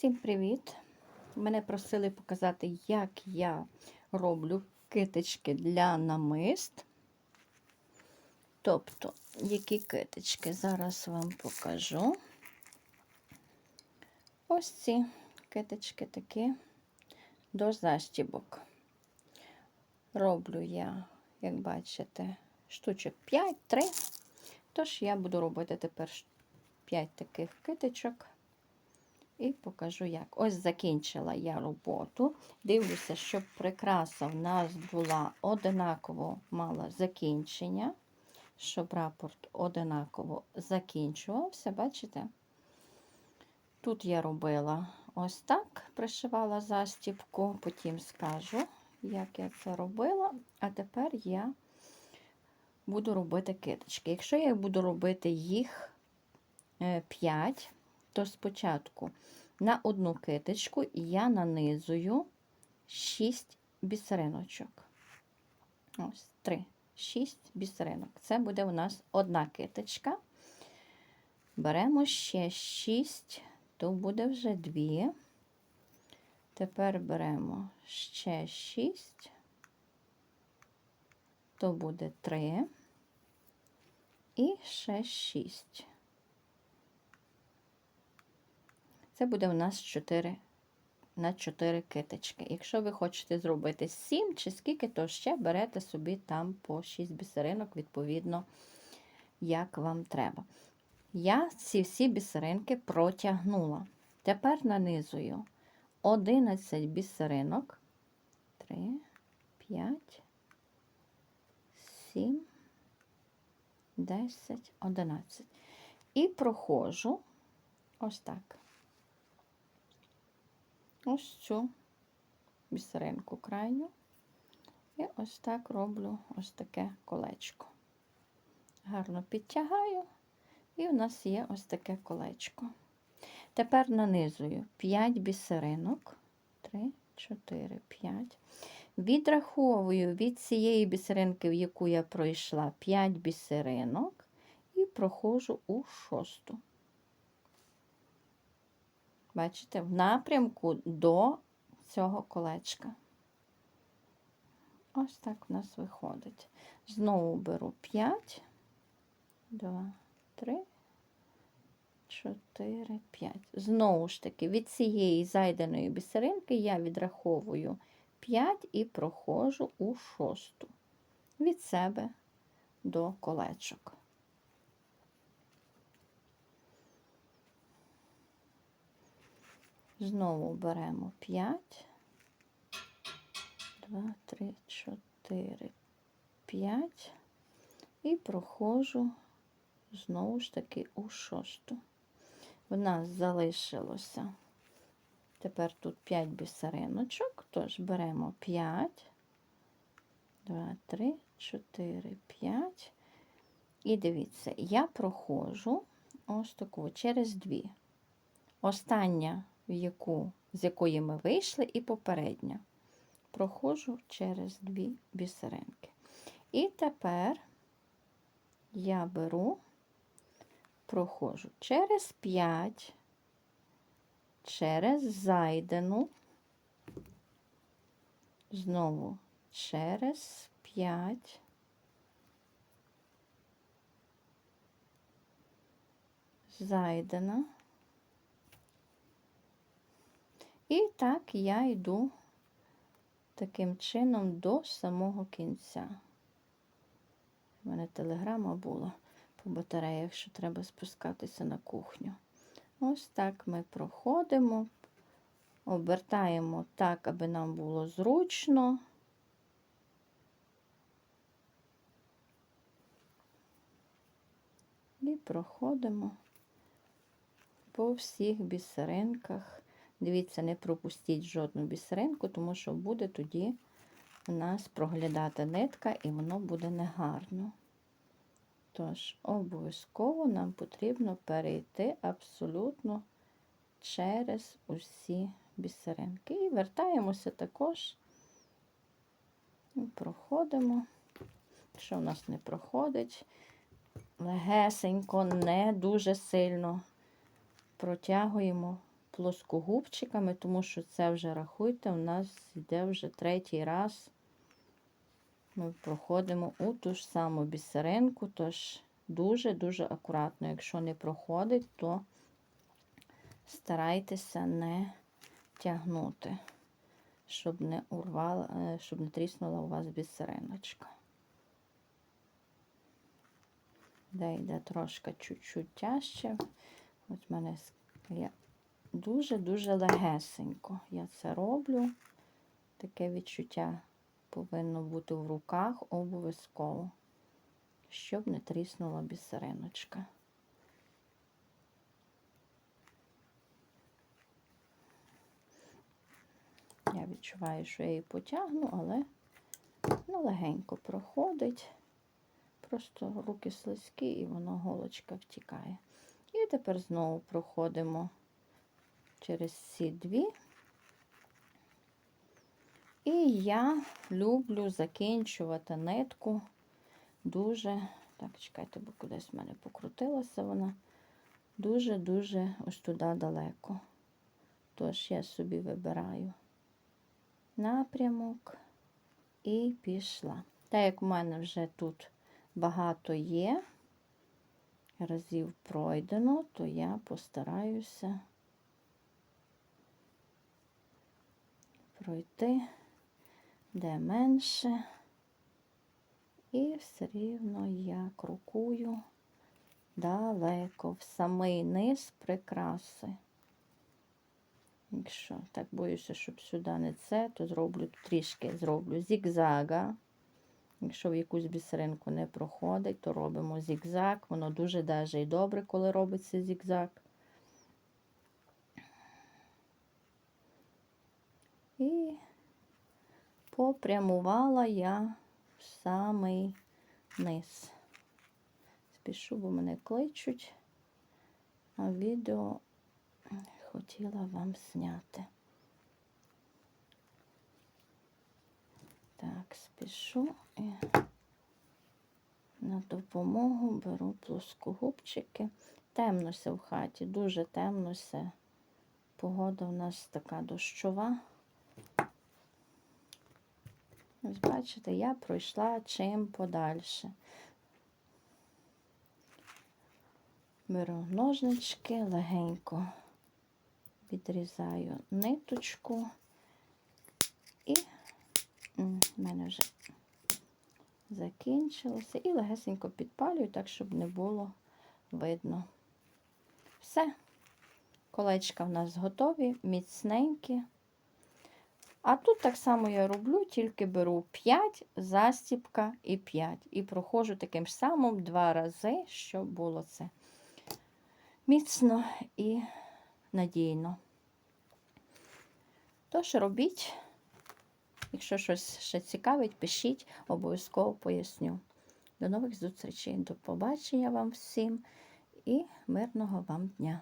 Всім привіт! Мене просили показати, як я роблю китички для намист. Тобто, які китички зараз вам покажу. Ось ці китички такі до застібок. Роблю я, як бачите, штучок 5-3. Тож я буду робити тепер 5 таких китичок. І покажу як. Ось закінчила я роботу. Дивлюся, щоб прикраса в нас була одинаково мала закінчення, щоб рапорт одинаково закінчувався. Бачите? Тут я робила ось так, пришивала застібку, потім скажу, як я це робила. А тепер я буду робити киточки. Якщо я буду робити їх 5, то спочатку на одну киточку я нанизую 6 бісериночок. Ось, 3, 6 бісеринок. Це буде у нас одна киточка. Беремо ще 6, то буде вже 2. Тепер беремо ще 6, то буде 3 і ще 6. Це буде у нас 4 на 4 киточки. Якщо ви хочете зробити 7 чи скільки, то ще берете собі там по 6 бісеринок, відповідно, як вам треба. Я ці всі бісеринки протягнула. Тепер нанизую 11 бісеринок. 3, 5, 7, 10, 11. І проходжу ось так ось цю бісеринку крайню. І ось так роблю ось таке колечко. Гарно підтягаю, і у нас є ось таке колечко. Тепер нанизую 5 бісеринок. 3, 4, 5. Відраховую від цієї бісеринки, в яку я пройшла 5 бісеринок, і проходжу у шосту. Бачите, в напрямку до цього колечка. Ось так в нас виходить. Знову беру 5, 2, 3, 4, 5. Знову ж таки, від цієї зайденої бісеринки я відраховую 5 і проходжу у шосту від себе до колечок. Знову беремо 5, 2, 3, 4, 5 і проходжу знову ж таки у шосту. В нас залишилося тепер тут 5 бісериночок, тож беремо 5, 2, 3, 4, 5. І дивіться, я проходжу ось таку через дві. Остання в яку, з якої ми вийшли, і попередня. Проходжу через дві бісеринки. І тепер я беру, проходжу через 5, через зайдену, знову через 5. Зайдена. І так я йду таким чином до самого кінця. У мене телеграма була по батареях, що треба спускатися на кухню. Ось так ми проходимо, обертаємо так, аби нам було зручно. І проходимо по всіх бісеринках. Дивіться, не пропустіть жодну бісеринку, тому що буде тоді у нас проглядати нитка і воно буде негарно. Тож, обов'язково нам потрібно перейти абсолютно через усі бісеринки. І вертаємося також і проходимо. Якщо у нас не проходить, легесенько, не дуже сильно протягуємо плоскогубчиками, тому що це вже, рахуйте, у нас йде вже третій раз. Ми проходимо у ту ж саму бісеринку, тож дуже-дуже акуратно. Якщо не проходить, то старайтеся не тягнути, щоб не урвала, е, щоб не тріснула у вас бісериночка. Де йде трошки чуть-чуть тяжче. От в мене я дуже-дуже легесенько я це роблю. Таке відчуття повинно бути в руках обов'язково, щоб не тріснула бісериночка. Я відчуваю, що я її потягну, але ну, легенько проходить. Просто руки слизькі і воно голочка втікає. І тепер знову проходимо через ці дві. І я люблю закінчувати нитку дуже. Так, чекайте, бо кудись в мене покрутилася вона. Дуже-дуже ось туди далеко. Тож я собі вибираю напрямок і пішла. Так як в мене вже тут багато є, разів пройдено, то я постараюся пройти де менше. І все рівно я крокую далеко, в самий низ прикраси. Якщо так боюся, щоб сюди не це, то зроблю трішки зроблю зігзага. Якщо в якусь бісеринку не проходить, то робимо зігзаг. Воно дуже даже і добре, коли робиться зігзаг. І попрямувала я в самий низ. Спішу, бо мене кличуть, а відео хотіла вам зняти. Так, спішу і на допомогу беру плоскогубчики. Темнося в хаті, дуже темнося. Погода у нас така дощова. Ось бачите, я пройшла чим подальше. Беру ножнички, легенько відрізаю ниточку і в мене вже закінчилося. І легесенько підпалюю, так, щоб не було видно. Все, колечка в нас готові, міцненькі. А тут так само я роблю, тільки беру 5, застіпка і 5. І проходжу таким ж самим два рази, щоб було це міцно і надійно. Тож робіть, якщо щось ще цікавить, пишіть, обов'язково поясню. До нових зустрічей, до побачення вам всім і мирного вам дня!